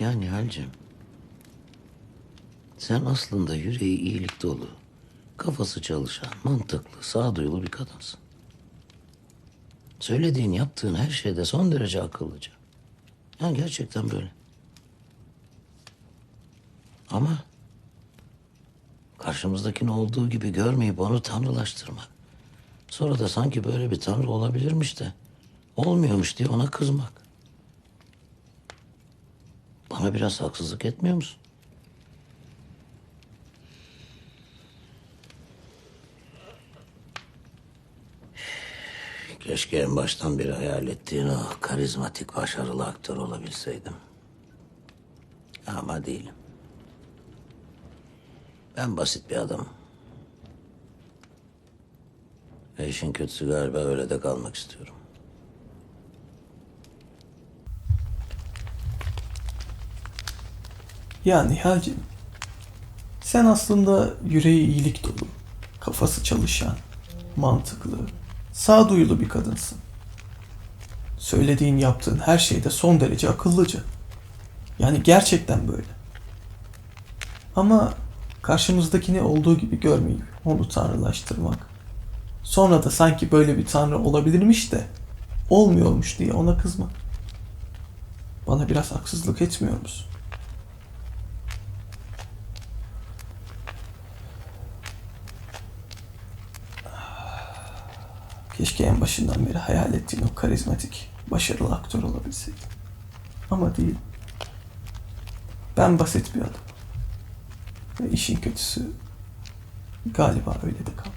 Ya Nihal'cim. Sen aslında yüreği iyilik dolu, kafası çalışan, mantıklı, sağduyulu bir kadınsın. Söylediğin, yaptığın her şeyde son derece akıllıca. Yani gerçekten böyle. Ama karşımızdakini olduğu gibi görmeyip onu tanrılaştırmak. Sonra da sanki böyle bir tanrı olabilirmiş de olmuyormuş diye ona kızmak. Bana biraz haksızlık etmiyor musun? Keşke en baştan beri hayal ettiğin o karizmatik, başarılı aktör olabilseydim. Ama değilim. Ben basit bir adamım. Ve işin kötüsü galiba öyle de kalmak istiyorum. Ya Nihal'cim, sen aslında yüreği iyilik dolu, kafası çalışan, mantıklı, sağduyulu bir kadınsın. Söylediğin yaptığın her şeyde son derece akıllıca. Yani gerçekten böyle. Ama karşımızdakini olduğu gibi görmeyip onu tanrılaştırmak. Sonra da sanki böyle bir tanrı olabilirmiş de olmuyormuş diye ona kızmak. Bana biraz haksızlık etmiyor musun? Keşke en başından beri hayal ettiğin o karizmatik, başarılı aktör olabilseydim. Ama değil. Ben basit bir adam. Ve işin kötüsü galiba öyle de kaldım.